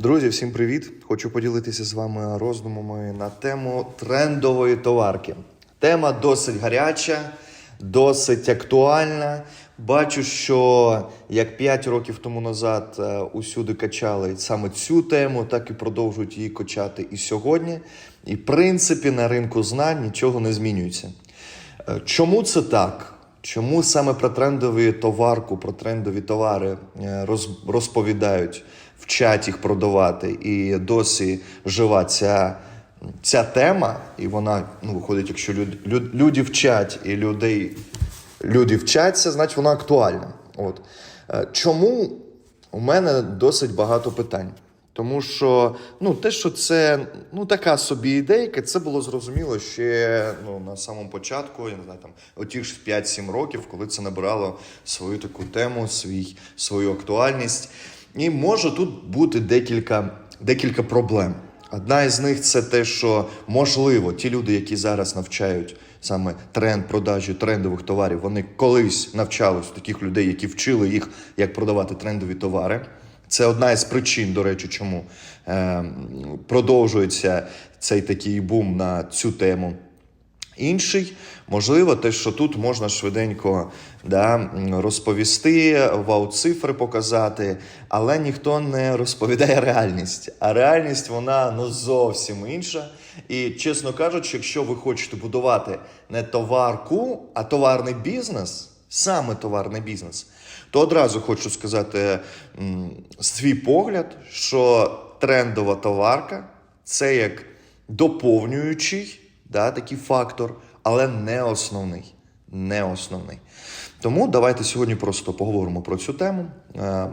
Друзі, всім привіт! Хочу поділитися з вами роздумами на тему трендової товарки. Тема досить гаряча, досить актуальна. Бачу, що як 5 років тому назад е, усюди качали саме цю тему, так і продовжують її качати і сьогодні. І в принципі на ринку знань нічого не змінюється. Е, Чому це так? Чому саме про трендові товарку, про трендові товари е, вчать їх продавати, і досі жива ця, ця тема, і вона ну, виходить, якщо люд, люд, люди вчать і людей, люди вчаться, значить вона актуальна. От. Е, Чому у мене досить багато питань? Тому що ну, те, що це ну, така собі ідейка, це було зрозуміло ще ну, на самому початку, я не знаю, там, оті ж 5-7 років, коли це набирало свою таку тему, свій, свою актуальність. І може тут бути декілька, декілька проблем. Одна із них це те, що можливо, ті люди, які зараз навчають саме тренд продажі трендових товарів, вони колись навчались таких людей, які вчили їх, як продавати трендові товари. Це одна із причин, до речі, чому е, продовжується цей такий бум на цю тему. Інший, можливо, те, що тут можна швиденько да, розповісти, вау-цифри показати, але ніхто не розповідає реальність. А реальність вона ну, зовсім інша. І, чесно кажучи, якщо ви хочете будувати не товарку, а товарний бізнес, саме товарний бізнес, то одразу хочу сказати свій погляд, що трендова товарка це як доповнюючий да, такий фактор, але не основний. Не основний. Тому давайте сьогодні просто поговоримо про цю тему, е,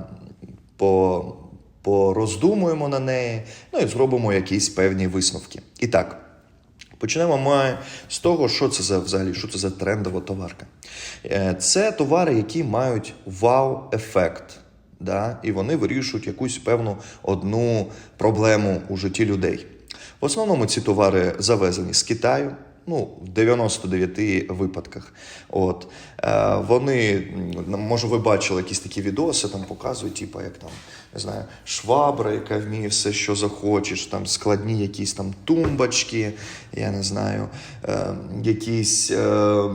по, пороздумуємо на неї, ну і зробимо якісь певні висновки. І так. Почнемо ми з того, що це за взагалі, що це за трендова товарка. Е, Це товари, які мають вау-ефект, да? і вони вирішують якусь певну одну проблему у житті людей. В основному ці товари завезені з Китаю. Ну, в 99 випадках. От. Е, вони, може, ви бачили якісь такі відоси, там показують, типу, як там, не знаю, швабра, яка вміє все, що захочеш, там складні якісь там тумбочки, я не знаю, е, якісь. Е,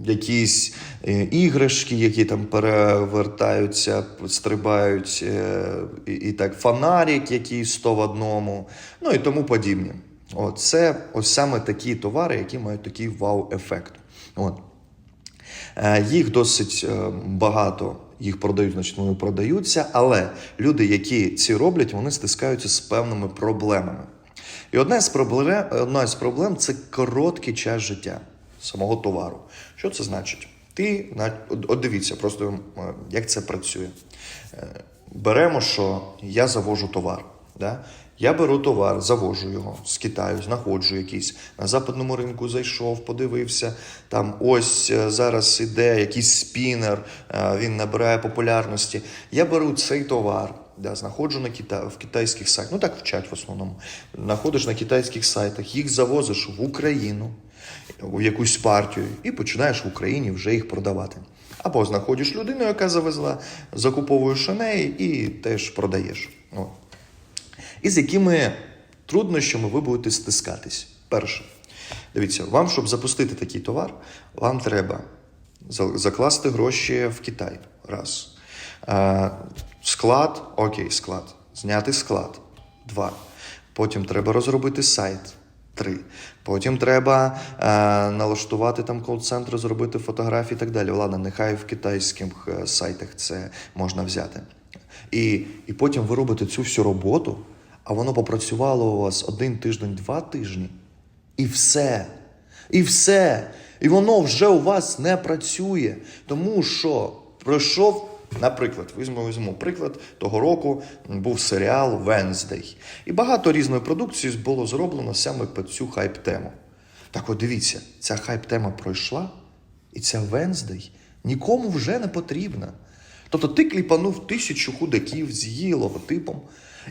Якісь е, іграшки, які там перевертаються, стрибають, е, і, так, фонарик, який 100 в одному, ну і тому подібне. От, це ось саме такі товари, які мають такий вау-ефект. От. Е, Їх досить багато, їх продають, значить вони продаються, але люди, які ці роблять, вони стискаються з певними проблемами. І одна з проблем, одна з проблем це короткий час життя самого товару. Що це значить? Ти от- дивіться, просто е, як це працює. Е, Беремо, що я завожу товар. Да? Я беру товар, завожу його з Китаю, знаходжу якийсь на западному ринку, зайшов, подивився. Там ось е, зараз іде якийсь спінер, він набирає популярності. Я беру цей товар, да, знаходжу на Кита... в китайських сайтах, ну так вчать в основному. Знаходиш на китайських сайтах, їх завозиш в Україну, в якусь партію, і починаєш в Україні вже їх продавати. Або знаходиш людину, яка завезла, закуповуєш у неї і теж продаєш. От. І з якими труднощами ви будете стискатись. Перше, дивіться, вам, щоб запустити такий товар, вам треба закласти гроші в Китай. Раз. Е, склад, окей, склад. Зняти склад. Два. Потім треба розробити сайт. Три. Потім треба е, налаштувати там кол-центр, зробити фотографії і так далі. Ладно, нехай в китайських е, сайтах це можна взяти. І, і потім ви робите цю всю роботу, а воно попрацювало у вас один тиждень, два тижні, і все. І все. І воно вже у вас не працює. Тому що пройшов, наприклад, візьмемо приклад, того року був серіал Венздей. І багато різної продукції було зроблено саме під цю хайп-тему. Так от дивіться, ця хайп-тема пройшла, і ця Венздей нікому вже не потрібна. Тобто ти кліпанув тисячу худаків з її логотипом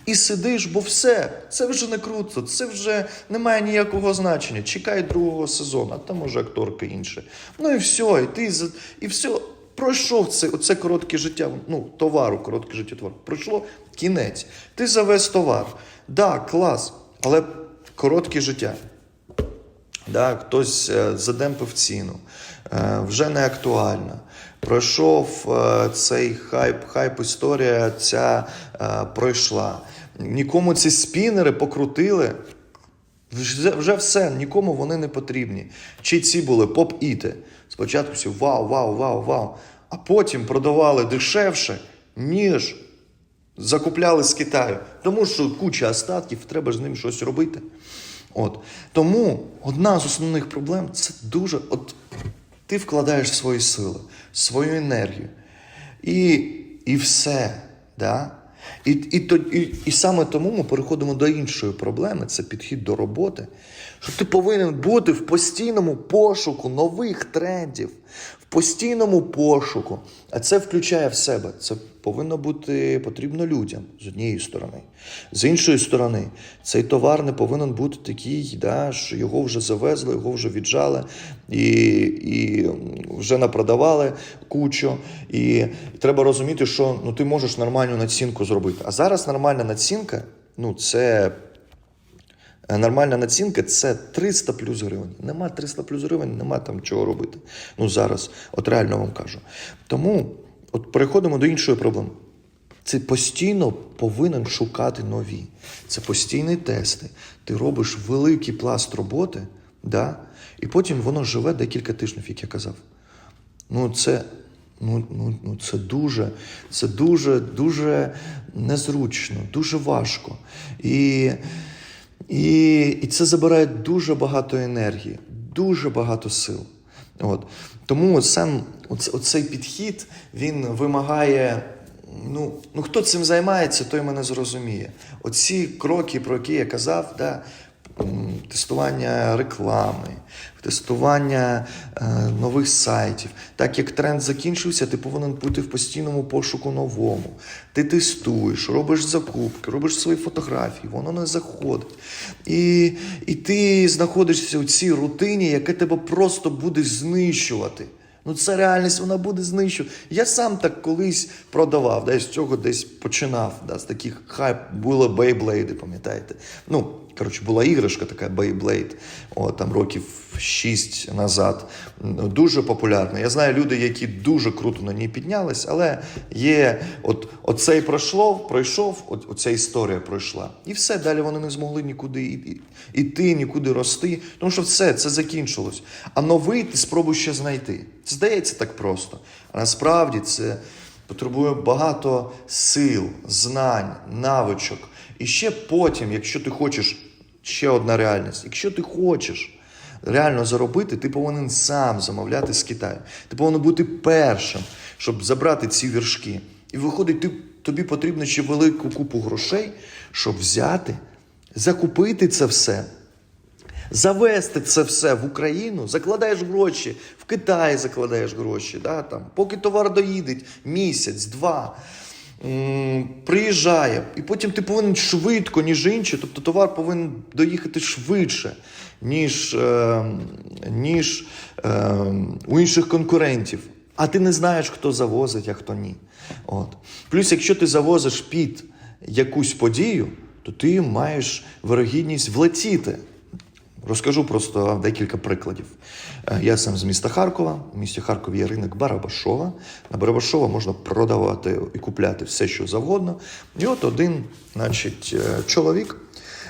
і сидиш, бо все, це вже не круто, це вже не має ніякого значення. Чекай другого сезону, а там може акторка інша. Ну і все, і ти і все. Пройшов це, оце коротке життя, ну, товару, коротке життя товару. Пройшло кінець. Ти завез товар. Да, клас, але коротке життя. Да, хтось е, задемпив ціну, е, вже не актуально. Пройшов е, цей хайп, хайп історія ця пройшла. Нікому ці спінери покрутили. Вже, вже все, нікому вони не потрібні. Чи ці були поп-іти. Спочатку всі вау, вау, вау, вау. А потім продавали дешевше, ніж закупляли з Китаю. Тому що куча остатків, треба з ним щось робити. От. Тому одна з основних проблем це дуже. От, ти вкладаєш свої сили, свою енергію. І, і все. Да? І, і, і, і саме тому ми переходимо до іншої проблеми це підхід до роботи. Що ти повинен бути в постійному пошуку нових трендів, постійному пошуку. А це включає в себе. Це повинно бути потрібно людям з однієї сторони. З іншої сторони, цей товар не повинен бути такий, да, що його вже завезли, його вже віджали і, і вже напродавали кучу. І треба розуміти, що ну, ти можеш нормальну націнку зробити. А зараз нормальна націнка ну, це Нормальна націнка це 300 плюс гривень. Нема 300 плюс гривень, нема там чого робити. Ну зараз, от реально вам кажу. Тому от переходимо до іншої проблеми. Ти постійно повинен шукати нові. Це постійні тести. Ти робиш великий пласт роботи, да? і потім воно живе декілька тижнів, як я казав. Ну, це, ну, ну, ну, це дуже, це дуже, дуже незручно, дуже важко. І, і, і це забирає дуже багато енергії, дуже багато сил. От. Тому сам оц- оцей підхід він вимагає. Ну, ну хто цим займається, той мене зрозуміє. Оці кроки, про які я казав, да, тестування реклами, тестування е, нових сайтів. Так як тренд закінчився, ти повинен бути в постійному пошуку новому. Ти тестуєш, робиш закупки, робиш свої фотографії, воно не заходить. І, і ти знаходишся у цій рутині, яка тебе просто буде знищувати. Ну, це реальність, вона буде знищувати. Я сам так колись продавав, да, з цього десь починав. Да, з таких хайп були бейблейди, пам'ятаєте? Ну, коротше, була іграшка така Beyblade, о, там років 6 назад. Дуже популярна. Я знаю люди, які дуже круто на ній піднялись, але є, от, оцей пройшло, пройшов, от, оця історія пройшла. І все, далі вони не змогли нікуди іти, нікуди рости. Тому що все, це закінчилось. А новий ти спробуй ще знайти. Здається так просто. А насправді це потребує багато сил, знань, навичок. І ще потім, якщо ти хочеш, ще одна реальність, якщо ти хочеш реально заробити, ти повинен сам замовляти з Китаю. Ти повинен бути першим, щоб забрати ці віршки. І виходить, ти, тобі потрібно ще велику купу грошей, щоб взяти, закупити це все. Завести це все в Україну, закладаєш гроші, в Китаї закладаєш гроші, да, там, поки товар доїде місяць, два, приїжджає, і потім ти повинен швидко, ніж інші, тобто товар повинен доїхати швидше, ніж, е, ніж е, у інших конкурентів. А ти не знаєш, хто завозить, а хто ні. От. Плюс, якщо ти завозиш під якусь подію, то ти маєш вирогідність влетіти. Розкажу просто декілька прикладів. Е, Я сам з міста Харкова. В місті Харкові є ринок Барабашова. На Барабашова можна продавати і купляти все, що завгодно. І от один, значить, е, чоловік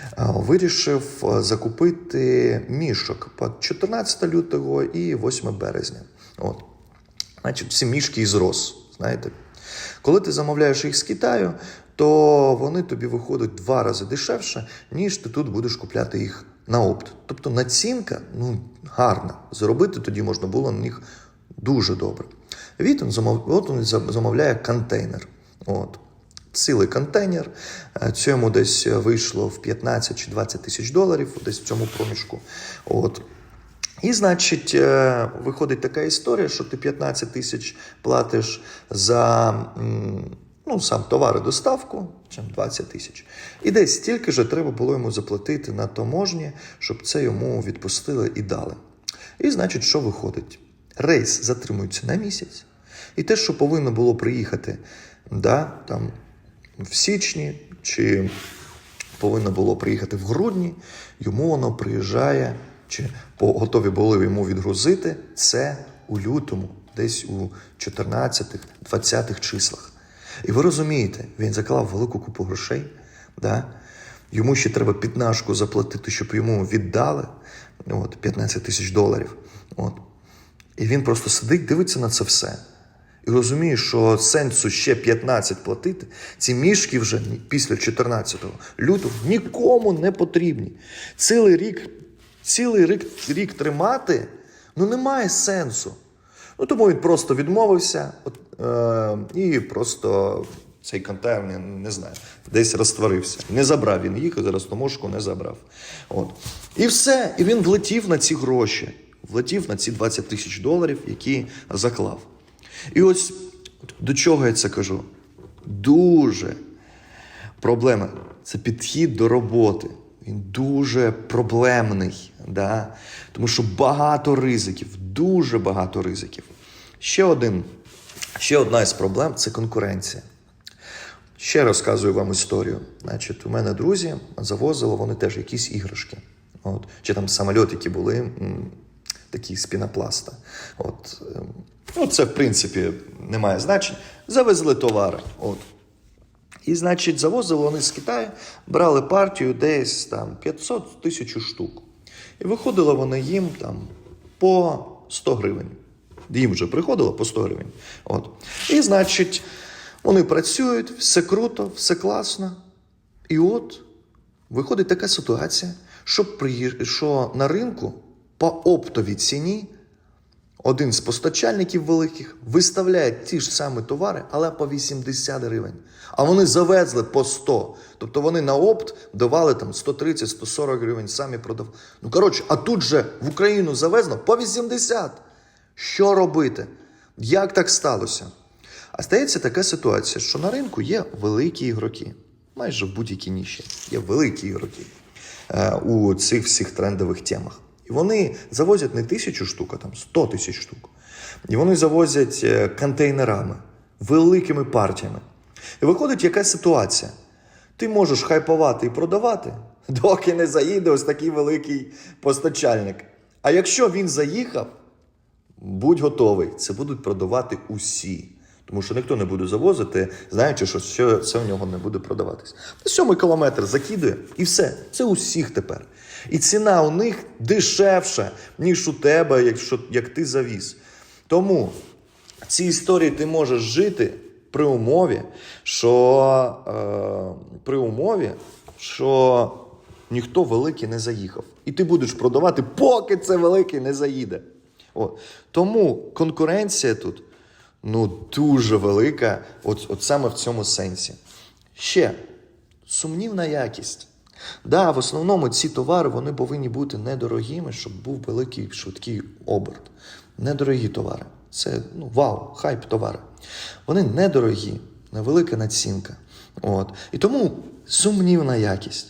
е, вирішив закупити мішок по 14 лютого і 8 березня. От. Значить, всі мішки із роз, знаєте. Коли ти замовляєш їх з Китаю, то вони тобі виходять два рази дешевше, ніж ти тут будеш купляти їх на опт. Тобто націнка ну, гарна. Заробити тоді можна було на них дуже добре. Він замовляє контейнер. От. Цілий контейнер. Е, Цьому десь вийшло в 15 чи 20 тисяч доларів, десь в цьому проміжку. От. І, значить, е, виходить така історія, що ти 15 тисяч платиш за ну, сам товар і доставку, чим 20 тисяч. І десь стільки ж треба було йому заплатити на таможні, щоб це йому відпустили і дали. І, значить, що виходить? Рейс затримується на місяць. І те, що повинно було приїхати да, там, в січні чи повинно було приїхати в грудні, йому воно приїжджає, чи готові були йому відгрузити це у лютому, десь у 14-20 числах. І ви розумієте, він заклав велику купу грошей, да? йому ще треба піднашку заплатити, щоб йому віддали от, 15 тисяч доларів. От. І він просто сидить, дивиться на це все. І розуміє, що сенсу ще 15 платити, ці мішки вже після 14 лютого нікому не потрібні. Цілий рік, цілий рік, рік тримати ну немає сенсу. Ну тому він просто відмовився от, і просто цей контейнер, не, знаю, десь розтворився. Не забрав він їх, зараз томошку не забрав. От. І все. І він влетів на ці гроші, влетів на ці 20 тисяч доларів, які заклав. І ось до чого я це кажу? Дуже проблема це підхід до роботи. Він дуже проблемний, да? тому що багато ризиків, дуже багато ризиків. Ще, один, ще одна із проблем це конкуренція. Ще розказую вам історію. Значить, у мене друзі завозили вони теж якісь іграшки. От. Чи там самольоти, які були такі з пінопласта. От. ем, Ну, це, в принципі, не має значення. Завезли товари. От. І, значить, завозили вони з Китаю, брали партію десь там 500 тисяч штук. І виходило вони їм там по 100 гривень. Їм вже приходило по 100 гривень. От. І, значить, вони працюють, все круто, все класно. І от виходить така ситуація, що, приї- що на ринку по оптовій ціні один з постачальників великих виставляє ті ж самі товари, але по 80 гривень. А вони завезли по 100. Тобто вони на опт давали там 130-140 гривень, самі продавали. Ну коротше, а тут же в Україну завезено по 80. Що робити? Як так сталося? А стається така ситуація, що на ринку є великі ігроки. Майже в будь-якій ніші є великі ігроки е, у цих всіх трендових темах. І вони завозять не тисячу штук, а там 100 тисяч штук. І вони завозять е, контейнерами, великими партіями. І виходить якась ситуація. Ти можеш хайпувати і продавати, доки не заїде ось такий великий постачальник. А якщо він заїхав, будь готовий, це будуть продавати усі. Тому що ніхто не буде завозити, знаючи, що це в нього не буде продаватись. Сьомий кілометр закидує, і все. Це усіх тепер. І ціна у них дешевша, ніж у тебе, якщо як ти завіз. Тому в цій історії ти можеш жити при умові, що, е, при умові, що ніхто великий не заїхав. І ти будеш продавати, поки це великий не заїде. От. Тому конкуренція тут ну, дуже велика, от, от саме в цьому сенсі. Ще сумнівна якість. Да, в основному ці товари вони повинні бути недорогими, щоб був великий швидкий оберт. Недорогі товари. Це ну, вау, хайп товари. Вони недорогі, невелика націнка. От. І тому сумнівна якість.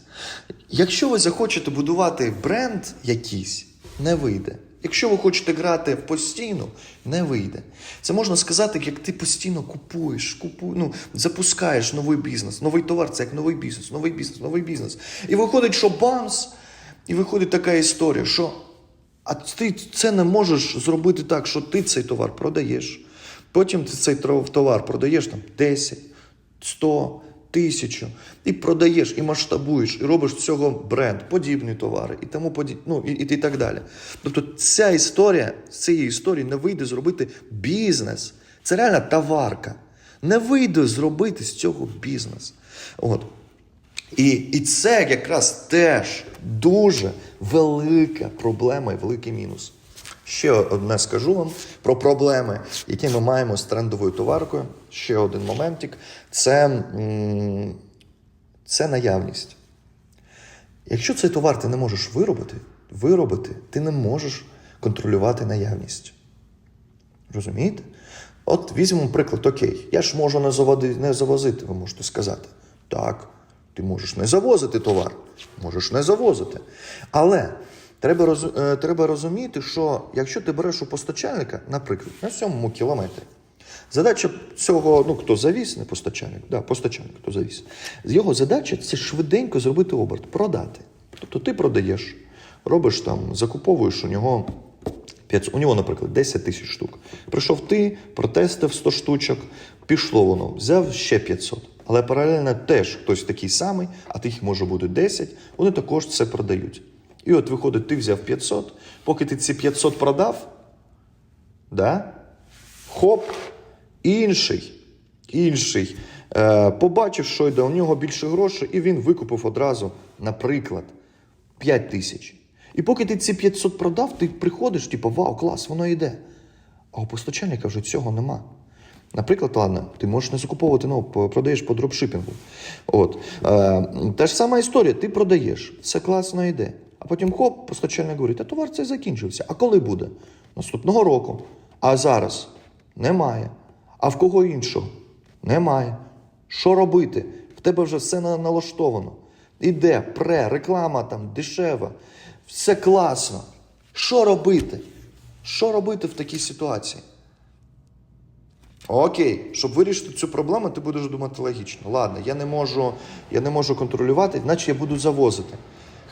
Якщо ви захочете будувати бренд якийсь, не вийде. Якщо ви хочете грати постійно, не вийде. Це можна сказати, як ти постійно купуєш, купуєш, ну, запускаєш новий бізнес, новий товар це як новий бізнес, новий бізнес, новий бізнес. І виходить, що бамс, і виходить така історія, що а ти це не можеш зробити так, що ти цей товар продаєш. Потім ти цей товар продаєш там 10, 100, тисячу, і продаєш, і масштабуєш, і робиш з цього бренд, подібні товари, і тому поді... ну, і, і так далі. Тобто ця історія, з цієї історії не вийде зробити бізнес. Це реальна товарка. Не вийде зробити з цього бізнес. От. І, і це якраз теж дуже велика проблема і великий мінус. Ще одне скажу вам про проблеми, які ми маємо з трендовою товаркою. Ще один моментик це, це наявність. Якщо цей товар ти не можеш виробити, виробити, ти не можеш контролювати наявність. Розумієте? От візьмемо приклад, окей, я ж можу не, заводи, не завозити, ви можете сказати. Так, ти можеш не завозити товар, можеш не завозити. Але треба, роз, е, треба розуміти, що якщо ти береш у постачальника, наприклад, на сьомому кілометрі, Задача цього, ну хто завіз, не постачальник, да, постачальник, хто завіз. Його задача це швиденько зробити оберт, продати. Тобто ти продаєш, робиш там, закуповуєш у нього 500, у нього, наприклад, 10 тисяч штук. Прийшов ти, протестив 100 штучок, пішло воно, взяв ще 500. Але паралельно теж хтось такий самий, а тих може бути 10, вони також це продають. І от виходить, ти взяв 500, поки ти ці 500 продав, да? хоп, інший, інший е, побачив, що йде у нього більше грошей, і він викупив одразу, наприклад, 5 тисяч. І поки ти ці 500 продав, ти приходиш, типу, вау, клас, воно йде. А у постачальника вже цього нема. Наприклад, ладно, ти можеш не закуповувати, ну, продаєш по дропшипінгу. От. Е, та ж сама історія, ти продаєш, все класно йде. А потім хоп, постачальник говорить, а товар цей закінчився. А коли буде? Наступного року. А зараз немає. А в кого іншого? Немає. Що робити? В тебе вже все налаштовано. Іде, пре, реклама там дешева, все класно. Що робити? Що робити в такій ситуації? Окей, щоб вирішити цю проблему, ти будеш думати логічно. Ладно, я не можу, я не можу контролювати, значить я буду завозити.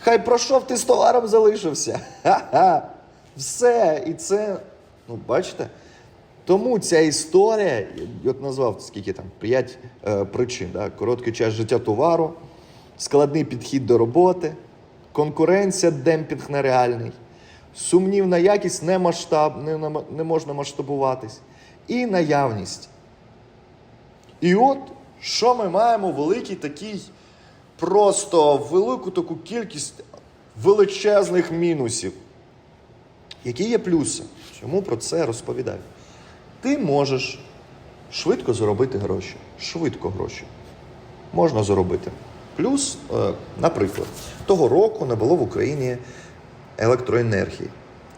Хай пройшов, ти з товаром залишився. Ха-ха. Все. І це, ну, бачите? Тому ця історія, я от назвав скільки там, п'ять е, причин. Да? Короткий час життя товару, складний підхід до роботи, конкуренція, демпінг нереальний, сумнівна якість не, масштаб, не, не можна масштабуватись, і наявність. І от що ми маємо великий такий, просто велику таку кількість величезних мінусів. Які є плюси? Чому про це розповідаю? Ти можеш швидко заробити гроші. Швидко гроші. Можна заробити. Плюс, е, наприклад, того року не було в Україні електроенергії.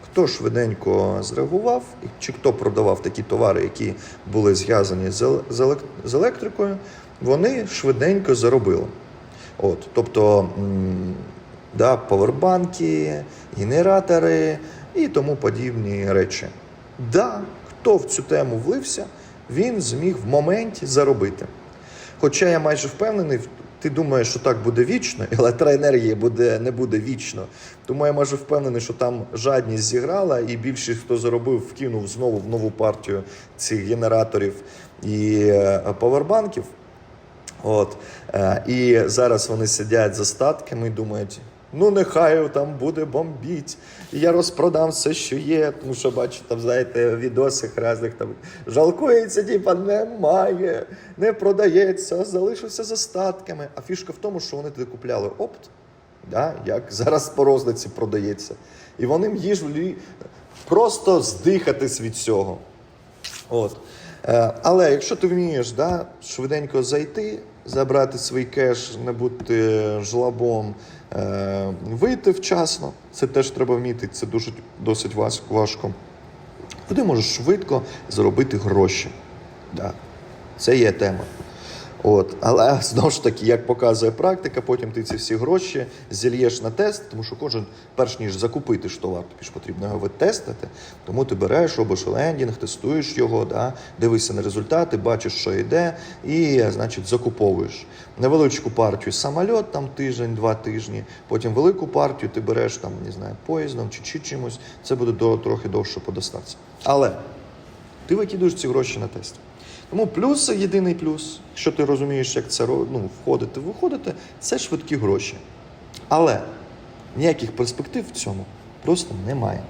Хто швиденько зреагував, чи хто продавав такі товари, які були зв'язані з ел- з елек- з електрикою, вони швиденько заробили. От, тобто, да, павербанки, генератори і тому подібні речі. Да, хто в цю тему влився, він зміг в моменті заробити. Хоча я майже впевнений, ти думаєш, що так буде вічно, і електроенергія буде, не буде вічно. Тому я майже впевнений, що там жадність зіграла, і більшість, хто заробив, вкинув знову в нову партію цих генераторів і е, павербанків. От. Е, і зараз вони сидять за статками і думають. Ну, нехай там буде бомбіть. Я розпродам все, що є. Тому що бачу, там, знаєте, відосих різних там жалкується, типа немає, не продається, залишився за статками. А фішка в тому, що вони туди купляли опт, да, як зараз по розниці продається. І вони їж просто здихатись від цього. От. Е, але якщо ти вмієш да, швиденько зайти, забрати свій кеш, не бути жлобом, е, вийти вчасно, це теж треба вміти, це дуже досить важко. Куди можеш швидко заробити гроші. Да. Це є тема. От. Але знову ж таки, як показує практика, потім ти ці всі гроші зільєш на тест, тому що кожен, перш ніж закупити ж товар, тобі ж потрібно його витестити. Тому ти береш, робиш лендінг, тестуєш його, да, дивишся на результати, бачиш, що йде, і, значить, закуповуєш. Невеличку партію самольот, там тиждень, два тижні, потім велику партію ти береш там, не знаю, поїздом чи, чи чимось, це буде до, трохи довше подостатися. Але ти викидуєш ці гроші на тест. Тому плюс, єдиний плюс, якщо ти розумієш, як це ну, входити, виходити, це швидкі гроші. Але ніяких перспектив в цьому просто немає.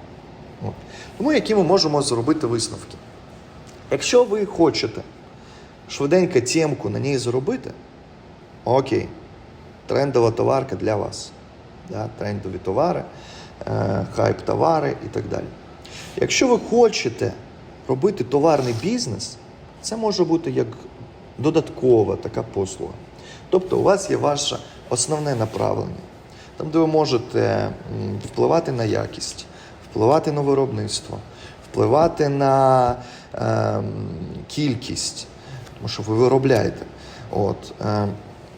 От. Тому які ми можемо зробити висновки? Якщо ви хочете швиденько тємку на ній заробити, окей, трендова товарка для вас. Да? Трендові товари, е, хайп-товари і так далі. Якщо ви хочете робити товарний бізнес, це може бути як додаткова така послуга. Тобто у вас є ваше основне направлення, там, де ви можете впливати на якість, впливати на виробництво, впливати на ем, кількість, тому що ви виробляєте. От, ем,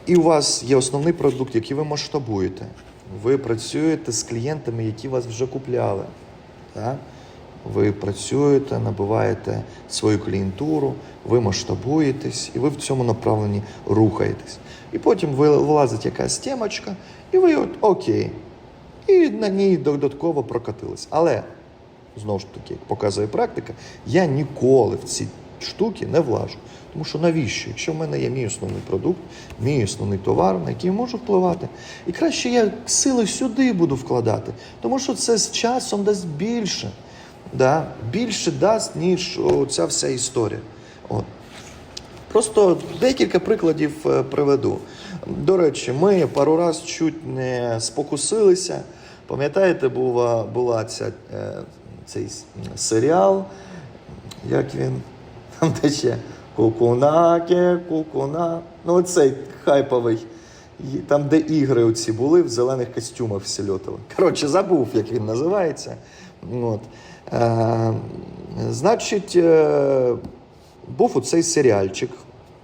і у вас є основний продукт, який ви масштабуєте. Ви працюєте з клієнтами, які вас вже купляли. Так? Ви працюєте, набиваєте свою клієнтуру, ви масштабуєтесь, і ви в цьому направленні рухаєтесь. І потім ви- вилазить якась темочка, і ви от окей. І на ній додатково прокатились. Але знову ж таки, як показує практика, я ніколи в ці штуки не влажу. Тому що навіщо? Якщо в мене є мій основний продукт, мій основний товар, на який можу впливати. І краще я сили сюди буду вкладати, тому що це з часом дасть більше. Да? Більше дасть, ніж ця вся історія. От. Просто декілька прикладів е, приведу. До речі, ми пару раз чуть не спокусилися. Пам'ятаєте, була, була ця, е, цей серіал, як він? Там де ще Кукунаке, кукуна. Ну, оцей хайповий. Там, де ігри оці були, в зелених костюмах всі льотали. Коротше, забув, як він називається. От. Е, значить, е, був оцей серіальчик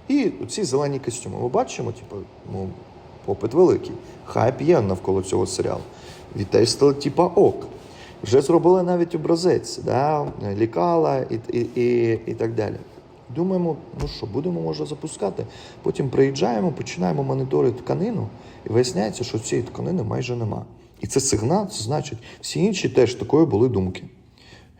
і ці зелені костюми. Ми бачимо, типу, ну, попит великий. Хайп є навколо цього серіалу. Відтестили, типа, ок. Вже зробили навіть образець, да? лікала і, і, і, і так далі. Думаємо, ну що, будемо може запускати. Потім приїжджаємо, починаємо моніторити тканину, і виясняється, що цієї тканини майже нема. І це сигнал, це значить, всі інші теж такої були думки.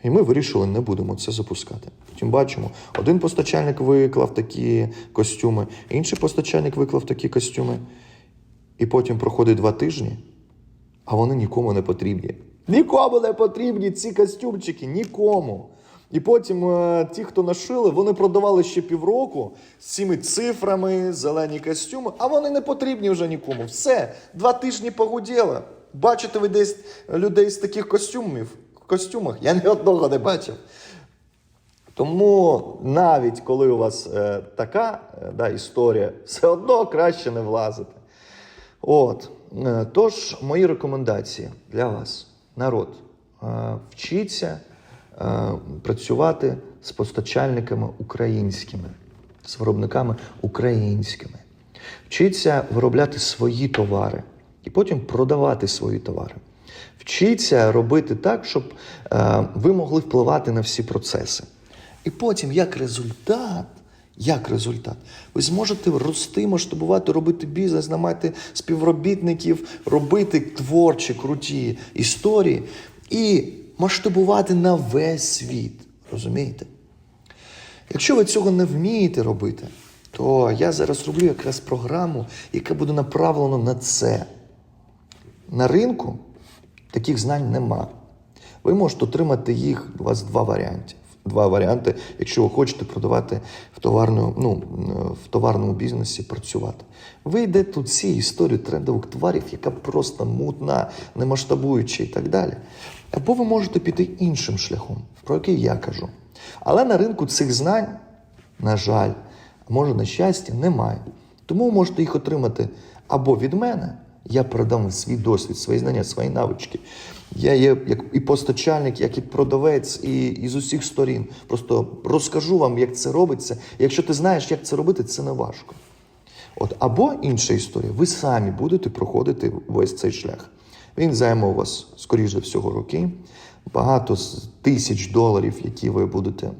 І ми вирішили, не будемо це запускати. Потім бачимо, один постачальник виклав такі костюми, інший постачальник виклав такі костюми. І потім проходить два тижні, а вони нікому не потрібні. Нікому не потрібні ці костюмчики, нікому. І потім е, ті, хто нашили, вони продавали ще півроку з цими цифрами, зелені костюми, а вони не потрібні вже нікому. Все, два тижні погуділо. Бачите ви десь людей з таких костюмів, костюмах? Я ні одного не бачив. Тому навіть коли у вас е, така е, да, історія, все одно краще не влазити. От. Е, Тож, мої рекомендації для вас, народ, е, вчіться е, працювати з постачальниками українськими, з виробниками українськими. Вчіться виробляти свої товари і потім продавати свої товари. Вчіться робити так, щоб е, ви могли впливати на всі процеси. І потім, як результат, як результат, ви зможете рости, масштабувати, робити бізнес, намати співробітників, робити творчі, круті історії і масштабувати на весь світ. Розумієте? Якщо ви цього не вмієте робити, то я зараз роблю якраз програму, яка буде направлена на це. На ринку таких знань нема. Ви можете отримати їх, у вас два варіанти. Два варіанти, якщо ви хочете продавати в, товарну, ну, в товарному бізнесі, працювати. Ви йдете у ці історії трендових товарів, яка просто мутна, не масштабуюча і так далі. Або ви можете піти іншим шляхом, про який я кажу. Але на ринку цих знань, на жаль, може на щастя, немає. Тому ви можете їх отримати або від мене, я передам свій досвід, свої знання, свої навички. Я є як і постачальник, як і продавець, і, і з усіх сторін. Просто розкажу вам, як це робиться. Якщо ти знаєш, як це робити, це не важко. От, або інша історія, ви самі будете проходити весь цей шлях. Він займе у вас, скоріш за всього, роки, багато тисяч доларів, які ви будете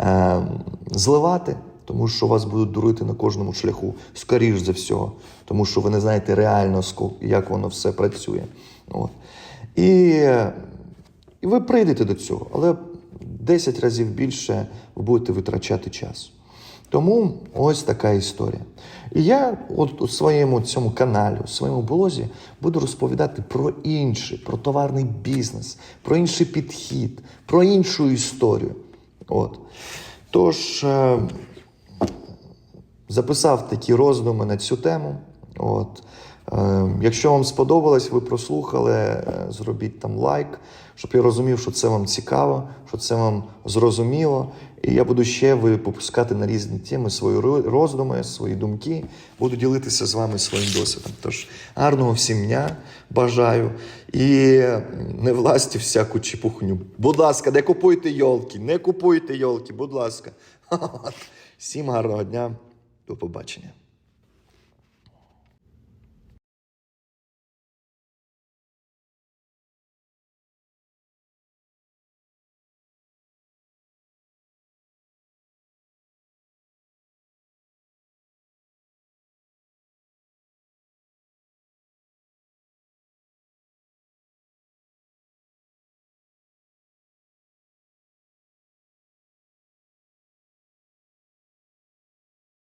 е, зливати, тому що вас будуть дурити на кожному шляху, скоріш за всього, тому що ви не знаєте реально, як воно все працює. От. І, і ви прийдете до цього, але 10 разів більше ви будете витрачати час. Тому ось така історія. І я от у своєму цьому каналі, у своєму блозі буду розповідати про інший, про товарний бізнес, про інший підхід, про іншу історію. От. Тож е, записав такі роздуми на цю тему. От. Е, якщо вам сподобалось, ви прослухали, е, зробіть там лайк, щоб я розумів, що це вам цікаво, що це вам зрозуміло. І я буду ще випускати на різні теми свої роздуми, свої думки. Буду ділитися з вами своїм досвідом. Тож гарного всім дня бажаю і не власті всяку чепухню. Будь ласка, не купуйте йолки, не купуйте йолки, будь ласка. Всім гарного дня, до побачення.